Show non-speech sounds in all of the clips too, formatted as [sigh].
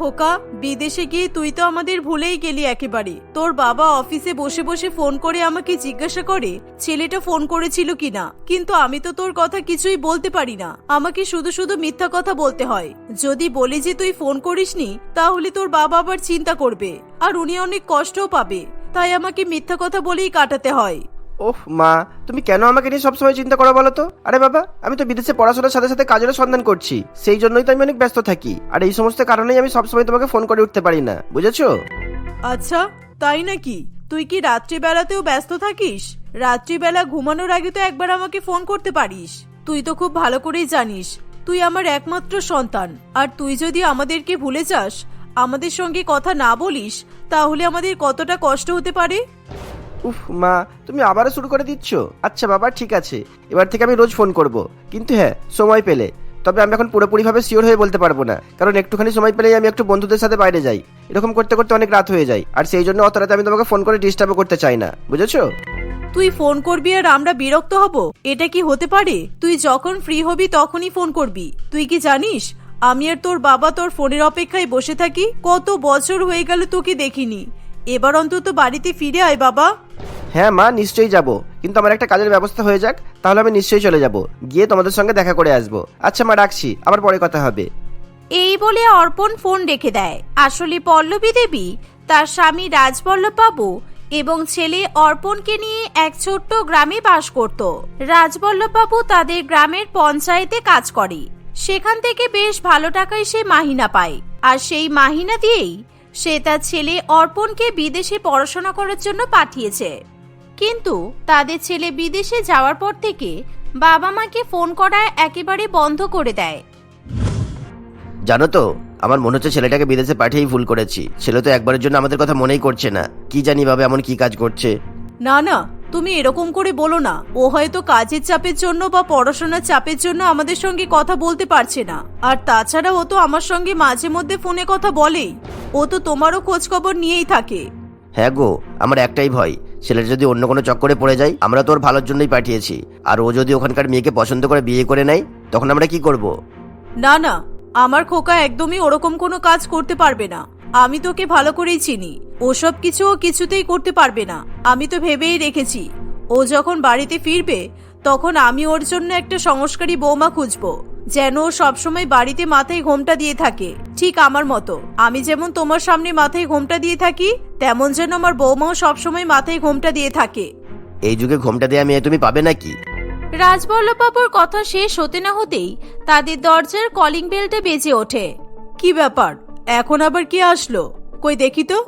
খোকা, বিদেশে গিয়ে তুই তো আমাদের ভুলেই গেলি একেবারে। তোর বাবা অফিসে বসে বসে ফোন করে আমাকে জিজ্ঞাসা করে, ছেলেটা ফোন করেছিল কিনা? কিন্তু আমি তো তোর কথা কিছুই বলতে পারি না। আমাকে শুধু শুধু মিথ্যা কথা বলতে হয়। যদি বলি যে তুই ফোন করিসনি, তাহলে তোর বাবা আবার চিন্তা করবে। আর উনি অনেক কষ্টও পাবে। তাই আমাকে মিথ্যা কথা বলেই কাটাতে হয়। ওহ, মা, তুমি কেন আমাকে নিয়ে সবসময় চিন্তা করো বলো তো? আরে বাবা, আমি তো বিদেশে পড়াশোনার সাথে সাথে কাজেরও সন্ধান করছি। সেই জন্যই তো আমি অনেক ব্যস্ত থাকি। আর এই সমস্ত কারণেই আমি সবসময় তোমাকে ফোন করে উঠতে পারি না, বুঝেছ? আচ্ছা তাই নাকি? তুই কি রাত্রিবেলাতেও ব্যস্ত থাকিস? রাত্রিবেলা ঘুমানোর আগে তো একবার আমাকে ফোন করতে পারিস। তুই তো খুব ভালো করেই জানিস, তুই আমার একমাত্র সন্তান। আর তুই যদি আমাদেরকে ভুলে যাস, আমাদের সঙ্গে কথা না বলিস, তাহলে আমাদের কতটা কষ্ট হতে পারে? উফ, মা, তুমি আবারও শুরু করে দিচ্ছ? আচ্ছা বাবা, ঠিক আছে। এবার থেকে আমি রোজ ফোন করব। কিন্তু হ্যাঁ সময় পেলে। তবে আমি এখন পুরোপুরিভাবে শিওর হয়ে বলতে পারব না। কারণ একটুখানি সময় পেলেই আমি একটু বন্ধুদের সাথে বাইরে যাই। এরকম করতে করতে অনেক রাত হয়ে যায়। আর সেই জন্য অত রাতে আমি তোমাকে ফোন করে ডিস্টার্বও করতে চাই না। বুঝেছ? তুই ফোন করবি আর আমরা বিরক্ত হব? এটা কি হতে পারে? তুই যখন ফ্রি হবি তখনই ফোন করবি। তুই কি জানিস? আমি আর তোর বাবা তোর ফোনের অপেক্ষায় বসে থাকি। কত বছর হয়ে গেল তোকে দেখিনি। এবার অন্তত বাড়িতে ফিরে আয় বাবা। হ্যাঁ মা নিশ্চয়ই যাব। কিন্তু আমার একটা কাজের ব্যবস্থা হয়ে যাক তাহলে আমি নিশ্চয়ই চলে যাব। গিয়ে তোমাদের সঙ্গে দেখা করে আসব। আচ্ছা মা রাখছি। আবার পরে কথা হবে। এই বলে অর্পণ ফোন রেখে দেয়। আসলে পল্লবী দেবী তার স্বামী রাজবল্লভ বাবু এবং ছেলে অর্পণকে নিয়ে এক ছোট্ট গ্রামে বাস করত। রাজবল্লভ বাবু তাদের গ্রামের পঞ্চায়েতে কাজ করে। সেখান থেকে বেশ ভালো টাকায় সে মাহিনা পায়। আর সেই মাহিনা দিয়েই সে তার ছেলে অর্পণকে বিদেশে পড়াশোনা করার জন্য পাঠিয়েছে। কিন্তু তাদের ছেলে বিদেশে যাওয়ার পর থেকে বাবা মাকে ফোন করা একেবারে বন্ধ করে দেয়। জানো তো আমার মনে হচ্ছে ছেলেটাকে বিদেশে পাঠিয়েই ভুল করেছি। ছেলে তো একবারের জন্য আমাদের কথা মনেই করছে না। কি জানি ভাবে এমন কি কাজ করছে। না না তুমি এরকম করে বলো না। ও হয়তো কাজের চাপের জন্য বা পড়াশোনার চাপের জন্য আমাদের সঙ্গে কথা বলতে পারছে না। আর তাছাড়া ও তো আমার সঙ্গে মাঝে মধ্যে ফোনে কথা বলেই। ও তো তোমারও খোঁজ খবর নিয়েই থাকে। হ্যাঁ গো আমার একটাই ভয়। ছেলেটা যদি অন্য কোনো চক্করে পড়ে যায় আমরা তো ওর ভালোর জন্যই পাঠিয়েছি। আর ও যদি ওখানকার মেয়েকে পছন্দ করে বিয়ে করে নেয় তখন আমরা কি করব? না না আমার খোকা একদমই ওরকম কোনো কাজ করতে পারবে না। আমি তোকে ভালো করেই চিনি। ওসব কিছু ও কিছুতেই করতে পারবে না। আমি তো ভেবেই রেখেছি ও যখন বাড়িতে ফিরবে তখন আমি ওর জন্য একটা সংস্কারী বৌমা খুঁজবো। যেন ও সবসময় বাড়িতে মাথায় ঘোমটা দিয়ে থাকে। ঠিক আমার মতো। আমি যেমন তোমার সামনে মাথায় ঘোমটা দিয়ে থাকি তেমন যেন আমার বৌমাও সবসময় মাথায় ঘোমটা দিয়ে থাকে। এই যুগে ঘোমটা দিয়ে আমি তুমি পাবে নাকি? রাজবল্লভবাবুর কথা শেষ হতে না হতেই তাদের দরজার কলিং বেলটা বেজে ওঠে। কি ব্যাপার? এখন আবার কে আসলো? কই দেখি তো।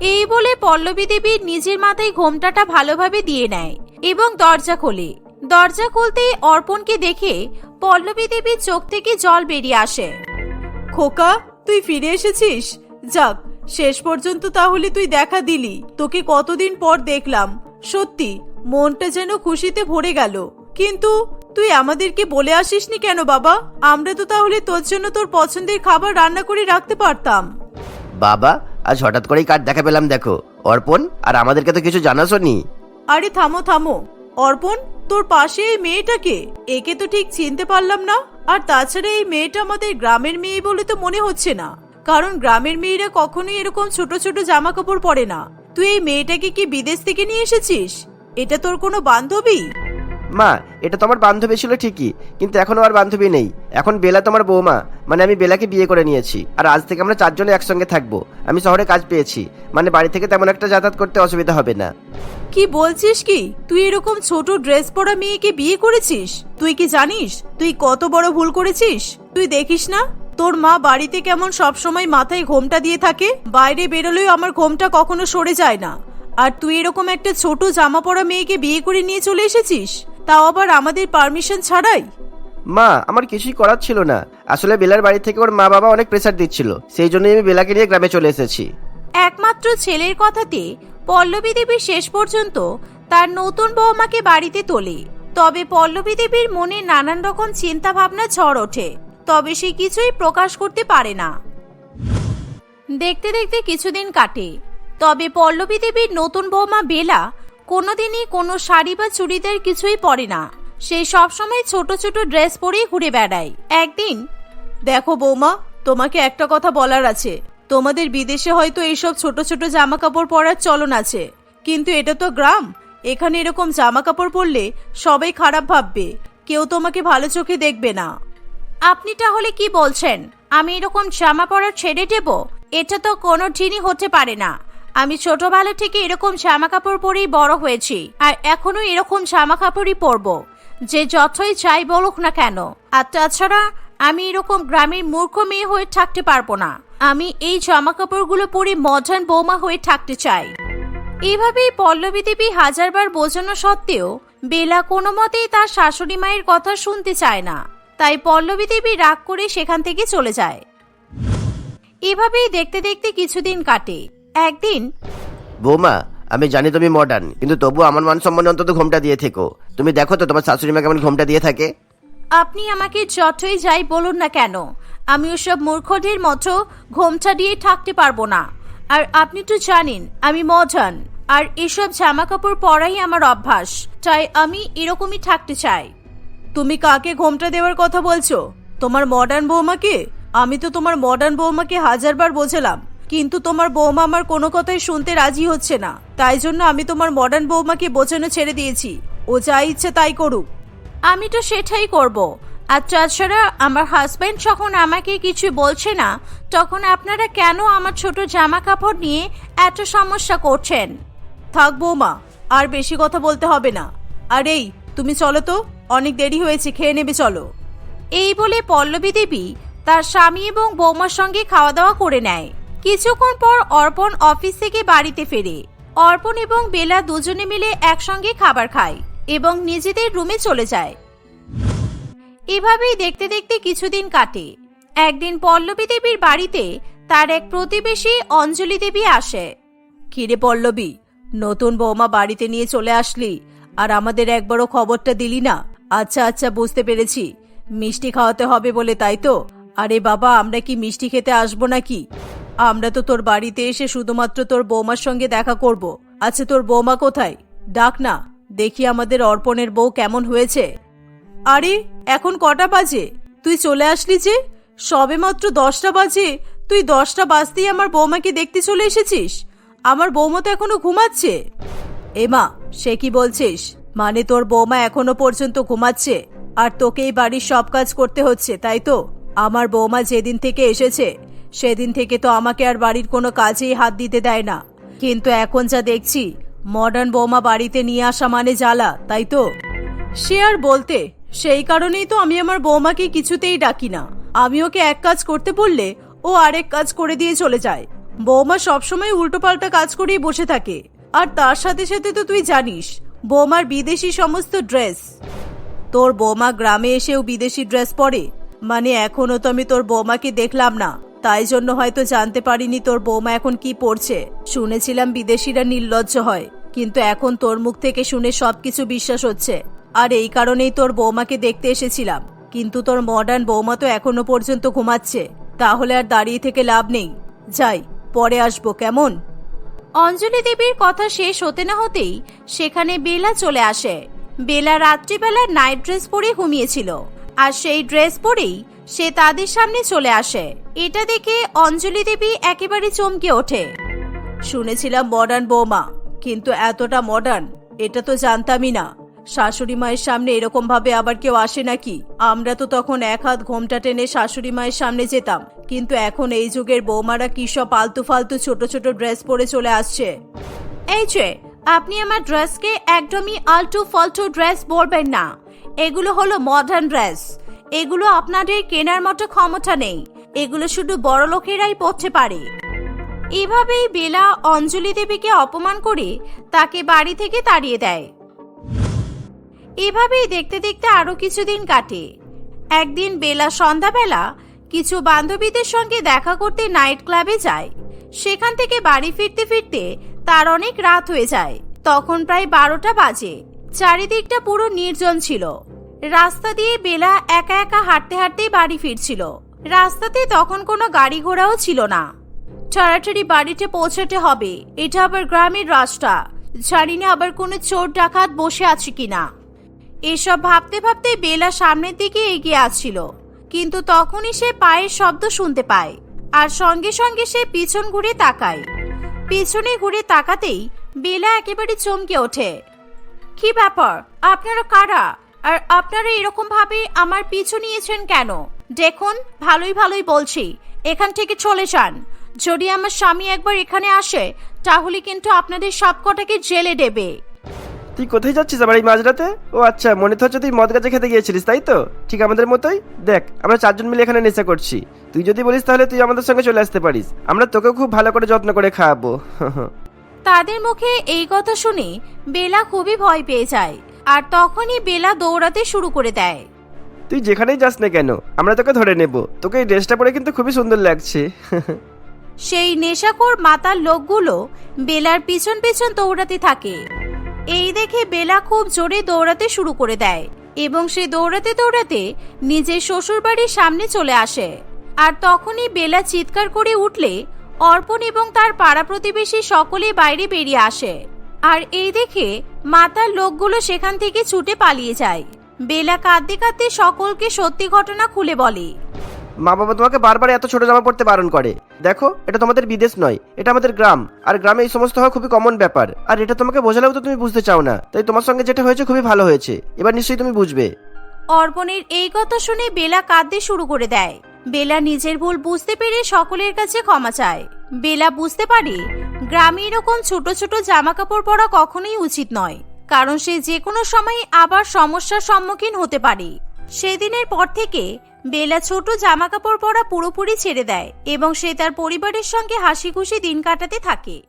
এই বলে পল্লবী দেবী নিজের মাথায় ঘোমটাটা ভালোভাবে দিয়ে নেয় এবং দরজা খোলে। দরজা খুলতেই অর্পণকে দেখে পল্লবী দেবীর চোখ থেকে জল বেরিয়ে আসে। খোকা তুই ফিরে এসেছিস? যাক শেষ পর্যন্ত তাহলে তুই দেখা দিলি। তোকে কতদিন পর দেখলাম। সত্যি মনটা যেন খুশিতে ভরে গেল। কিন্তু তুই আমাদেরকে বলে আসিসনি কেন বাবা? আমরা তো তাহলে তোর জন্য তোর পছন্দের খাবার রান্না করে রাখতে পারতাম। বাবা আজ হঠাৎ করেই কার্ড দেখা পেলাম দেখো। অর্পণ আর আমাদেরকে তো কিছু জানাসনি। আরে থামো থামো। অর্পণ, তোর পাশে এই মেয়েটাকে? একে তো ঠিক চিনতে পারলাম না। আর তাছাড়া এই মেয়েটা আমাদের গ্রামের মেয়ে বলে তো মনে হচ্ছে না। কারণ গ্রামের মেয়েরা কখনোই এরকম ছোট ছোট জামা কাপড় পরে না। তুই এই মেয়েটাকে কি বিদেশ থেকে নিয়ে এসেছিস? এটা তোর কোনো বান্ধবী? মা, এটা তো আমার বান্ধবী ছিল ঠিকই, কিন্তু এখনও আর বান্ধবী নেই। এখন বেলা তোমার বৌমা মানে আমি বেলাকে বিয়ে করে নিয়েছি, আর আজ থেকে আমরা চারজনে একসঙ্গে থাকব। আমি শহরে কাজ পেয়েছি মানে বাড়ি থেকে তেমন একটা যাতায়াত করতে অসুবিধা হবে না। কি বলছিস কি? তুই এরকম ছোট ড্রেস পরা মেয়েকে বিয়ে করেছিস? তুই কি জানিস? তুই কত বড় ভুল করেছিস? তুই দেখিস না? তোর মা বাড়িতে কেমন সব সময় মাথায় ঘোমটা দিয়ে থাকে? বাইরে বেরোলেও আমার ঘোমটা কখনো সরে যায় না। আর তুই এরকম একটা ছোট জামা পরা মেয়েকে বিয়ে করে নিয়ে চলে এসেছিস? তাও আবার আমাদের পারমিশন ছাড়াই? মা আমার কিছুই করার ছিল না। আসলে বেলার বাড়ি থেকে ওর মা বাবা অনেক প্রেসার দিচ্ছিল। সেই জন্যই আমি বেলাকে নিয়ে গ্রামে চলে এসেছি। একমাত্র ছেলের কথাতে পল্লবী দেবী শেষ পর্যন্ত তার নতুন বৌমাকে বাড়িতে তোলে। তবে পল্লবী দেবীর মনে নানান রকম চিন্তা ভাবনা ঝড় ওঠে। তবে সে কিছুই প্রকাশ করতে পারে না। দেখতে দেখতে কিছুদিন কাটে। তবে পল্লবী দেবীর নতুন বৌমা বেলা কোনোদিনই কোনো শাড়ি বা চুড়িদার কিছুই পরে না। সে সবসময় ছোট ছোট ড্রেস পরেই ঘুরে বেড়ায়। একদিন, দেখো বৌমা, তোমাকে একটা কথা বলার আছে। তোমাদের বিদেশে হয়তো এইসব ছোট ছোট জামা কাপড় পরার চলন আছে। কিন্তু এটা তো গ্রাম। এখানে এরকম জামা কাপড় পরলে সবাই খারাপ ভাববে। কেউ তোমাকে ভালো চোখে দেখবে না। আপনি তাহলে কি বলছেন? আমি এরকম জামা পরা ছেড়ে দেব? এটা তো কোনো দিনই হতে পারে না। আমি ছোটবেলা থেকে এরকম জামা কাপড় পরেই বড় হয়েছি, আর এখনও এরকম জামা কাপড়ই পরবো। যে যতই চাই বলুক না কেন। আর তাছাড়া, আমি এরকম গ্রামের মূর্খ মেয়ে হয়ে থাকতে পারব না। আমি এই জামা কাপড়গুলো পরে মডার্ন বৌমা হয়ে থাকতে চাই। এভাবেই পল্লবী দেবী হাজারবার বোঝানো সত্ত্বেও, বেলা কোনো মতেই তার শাশুড়ি মায়ের কথা শুনতে চায় না। তাই পল্লবী দেবী রাগ করে সেখান থেকে চলে যায়। এভাবেই দেখতে দেখতে কিছুদিন কাটে। একদিন। বৌমা আমি জানি তুমি মডার্ন কিন্তু তবু আমার মান সম্মানে অন্তত ঘোমটা দিয়ে থেকো। তুমি দেখো তো তোমার শাশুড়ি মা কেমন ঘোমটা দিয়ে থাকে। আপনি আমাকে যতই যাই বলুন না কেন আমি ওসব মূর্খদের মতো ঘোমটা দিয়ে থাকতে পারব না। আর আপনি তো জানেন আমি মডার্ন আর এসব জামা কাপড় পরাই আমার অভ্যাস তাই আমি এরকমই থাকতে চাই। তুমি কাকে ঘোমটা দেওয়ার কথা বলছো? তোমার মডার্ন বৌমাকে? আমি তো তোমার মডার্ন বৌমাকে হাজারবার বোঝালাম। কিন্তু তোমার বৌমা আমার কোনো কথাই শুনতে রাজি হচ্ছে না। তাই জন্য আমি তোমার মডার্ন বৌমাকে বোঝানো ছেড়ে দিয়েছি। ও যা ইচ্ছে তাই করুক। আমি তো সেটাই করব। আর তাছাড়া আমার হাজব্যান্ড যখন আমাকে কিছু বলছে না তখন আপনারা কেন আমার ছোট জামা কাপড় নিয়ে এত সমস্যা করছেন? থাক বৌমা আর বেশি কথা বলতে হবে না। আর এই তুমি চলো তো অনেক দেরি হয়েছে খেয়ে নেবে চলো। এই বলে পল্লবী দেবী তার স্বামী এবং বৌমার সঙ্গে খাওয়া দাওয়া করে নেয়। কিছুক্ষণ পর অর্পণ অফিস থেকে বাড়িতে ফেরে। অর্পণ এবং বেলা দুজনে মিলে একসঙ্গে খাবার খায় এবং নিজেদের রুমে চলে যায়। এভাবেই দেখতে দেখতে কিছুদিন কাটে। একদিন পল্লবী দেবীর বাড়িতে তার এক প্রতিবেশী অঞ্জলি দেবী আসে। কিরে পল্লবী, নতুন বৌমা বাড়িতে নিয়ে চলে আসলি, আর আমাদের একবারও খবরটা দিলি না। আচ্ছা আচ্ছা বুঝতে পেরেছি। মিষ্টি খাওয়াতে হবে বলে, তাই তো? আরে বাবা, আমরা কি মিষ্টি খেতে আসব নাকি? আমরা তো তোর বাড়িতে এসে শুধুমাত্র তোর বৌমার সঙ্গে দেখা করব। আচ্ছা তোর বৌমা কোথায়? ডাক না। দেখি আমাদের অর্পণের বউ কেমন হয়েছে। আরে, এখন কটা বাজে? তুই চলে আসলি যে? সবে মাত্র দশটা বাজে। তুই দশটা বাজতেই আমার বৌমাকে দেখতে চলে এসেছিস। আমার বৌমা তো এখনও ঘুমাচ্ছে। এমা সে কি বলছিস? মানে তোর বৌমা এখনও পর্যন্ত ঘুমাচ্ছে? আর তোকে এই বাড়ির সব কাজ করতে হচ্ছে, তাই তো? আমার বৌমা যেদিন থেকে এসেছে সেদিন থেকে তো আমাকে আর বাড়ির কোনো কাজেই হাত দিতে দেয় না। কিন্তু এখন যা দেখছি মডার্ন বৌমা বাড়িতে নিয়ে আসা মানে জ্বালা, তাই তো? সে আর বলতে, সেই কারণেই তো আমি আমার বৌমাকে কিছুতেই ডাকি না। আমি ওকে এক কাজ করতে বললে, ও আরেক কাজ করে দিয়ে চলে যায়। বৌমা সবসময় উল্টোপাল্টা কাজ করেই বসে থাকে। আর তার সাথে সাথে তো তুই জানিস, বৌমার বিদেশি সমস্ত ড্রেস। তোর বৌমা গ্রামে এসেও বিদেশি ড্রেস পরে। মানে এখনও তো আমি তোর বৌমাকে দেখলাম না। তাই জন্য হয়তো জানতে পারিনি তোর বৌমা এখন কি পড়ছে। শুনেছিলাম বিদেশিরা নির্লজ্জ হয়, কিন্তু এখন তোর মুখ থেকে শুনে সবকিছু বিশ্বাস হচ্ছে। আর এই কারণেই তোর বৌমাকে দেখতে এসেছিলাম, কিন্তু তোর মডার্ন বৌমা তো এখনও পর্যন্ত ঘুমাচ্ছে, তাহলে আর দাঁড়িয়ে থেকে লাভ নেই। যাই, পরে আসব, কেমন? অঞ্জলি দেবীর কথা শেষ হতে না হতেই সেখানে বেলা চলে আসে। বেলা রাত্রিবেলা নাইট ড্রেস পরে ঘুমিয়েছিল, আর সেই ড্রেস পরেই সে তাদের সামনে চলে আসে। এটা দেখে অঞ্জলি দেবী একেবারে চমকে ওঠে। শুনেছিলাম মডার্ন বৌমা, কিন্তু এতটা মডার্ন এটা তো জানতামই না। শাশুড়ি মায়ের সামনে এরকম ভাবে আবার কেউ আসে নাকি? আমরা তো তখন এক হাত ঘোমটা টেনে শাশুড়ি মায়ের সামনে যেতাম। কিন্তু এখন এই যুগের বৌমারা কি সব ফালতু ফালতু ছোট ছোট ড্রেস পরে চলে আসছে। এই যে, আপনি আমার ড্রেসকে একদমই আলটু ফালতু ড্রেস বলবেন না। এগুলো হলো মডার্ন ড্রেস এগুলো আপনাদের কেনার মতো ক্ষমতা নেই। এগুলো শুধু বড় লোকেরাই পড়তে পারে। এভাবেই বেলা অঞ্জলি দেবীকে অপমান করে তাকে বাড়ি থেকে তাড়িয়ে দেয়। এভাবেই দেখতে দেখতে আরও কিছুদিন কাটে। একদিন বেলা সন্ধ্যাবেলা কিছু বান্ধবীদের সঙ্গে দেখা করতে নাইট ক্লাবে যায়। সেখান থেকে বাড়ি ফিরতে ফিরতে তার অনেক রাত হয়ে যায়। তখন প্রায় বারোটা বাজে। চারিদিকটা পুরো নির্জন ছিল। রাস্তা দিয়ে বেলা একা একা হাঁটতে হাঁটতেই বাড়ি ফিরছিল। রাস্তাতে তখন কোনো গাড়ি ঘোড়াও ছিল না। তাড়াতাড়ি বাড়িতে পৌঁছাতে হবে, এটা আবার গ্রামের রাস্তা। জানি না আবার কোনো চোর ডাকাত বসে আছে কিনা। এসব ভাবতে ভাবতে বেলা সামনের দিকে এগিয়ে আসছিল কিন্তু তখনই সে পায়ের শব্দ শুনতে পায়, আর সঙ্গে সঙ্গে সে পিছন ঘুরে তাকায়। পিছনে ঘুরে তাকাতেই বেলা একেবারে চমকে ওঠে। কি ব্যাপার? আপনারা কারা? আর আপনারা এরকম ভাবে আমার পিছু নিয়েছেন কেন? দেখুন ভালোই ভালোই বলছি। এখান থেকে চলে যান। যদি আমার স্বামী একবার এখানে আসে তাহলে কিন্তু আপনাদের সবকটাকে জেলে দেবে। তুই কোথায় যাচ্ছিস আবার এই মাঝরাতে? ও আচ্ছা মনে তো হচ্ছে তুই মদ গাছে খেতে গিয়েছিলিস তাই তো? ঠিক আমাদের মতোই? দেখ আমরা চারজন মিলে এখানে নেশা করছি। তুই যদি বলিস তাহলে তুই আমাদের সঙ্গে চলে আসতে পারিস। আমরা তোকেও খুব ভালো করে যত্ন করে খাওয়াবো। [laughs] তাদের মুখে এই কথা শুনে বেলা খুবই ভয় পেয়ে যায়। আর তখনই বেলা দৌড়াতে শুরু করে দেয়। তুই যেখানেই যাস না কেন আমরা তোকে ধরে নেব। তোকে এই ড্রেসটা পরে কিন্তু খুবই সুন্দর লাগছে। সেই নেশাখোর মাতার লোকগুলো বেলার পিছন পিছন দৌড়াতে থাকে। এই দেখে বেলা খুব জোরে দৌড়াতে শুরু করে দেয় এবং সে দৌড়াতে দৌড়াতে নিজের শ্বশুরবাড়ির সামনে চলে আসে। আর তখনই বেলা চিৎকার করে উঠলে অর্পণ এবং তার পাড়া প্রতিবেশী সকলে বাইরে বেরিয়ে আসে। আর এই দেখে মাতার লোকগুলো সেখান থেকে ছুটে পালিয়ে যায়। বেলা কাঁদতে কাঁদতে সকলকে সত্যি ঘটনা খুলে বলে। মা বাবা তোমাকে বারবার এত ছোট জামা পড়তে বারণ করে। দেখো এটা তোমাদের বিদেশ নয় এটা আমাদের গ্রাম। আর গ্রামে এই সমস্ত হওয়া খুবই কমন ব্যাপার। আর এটা তোমাকে বোঝালেও তো তুমি বুঝতে চাও না। তাই তোমার সঙ্গে যেটা হয়েছে খুবই ভালো হয়েছে। এবার নিশ্চয়ই তুমি বুঝবে। অর্পণের এই কথা শুনে বেলা কাঁদতে শুরু করে দেয়। বেলা নিজের ভুল বুঝতে পেরে সকলের কাছে ক্ষমা চায়। বেলা বুঝতে পারে, গ্রামে এরকম ছোট ছোট জামা কাপড় পরা কখনোই উচিত নয়, কারণ সে যে কোনো সময় আবার সমস্যার সম্মুখীন হতে পারে। সেদিনের পর থেকে বেলা ছোট জামা কাপড় পরা পুরোপুরি ছেড়ে দেয় এবং সে তার পরিবারের সঙ্গে হাসি খুশি দিন কাটাতে থাকে।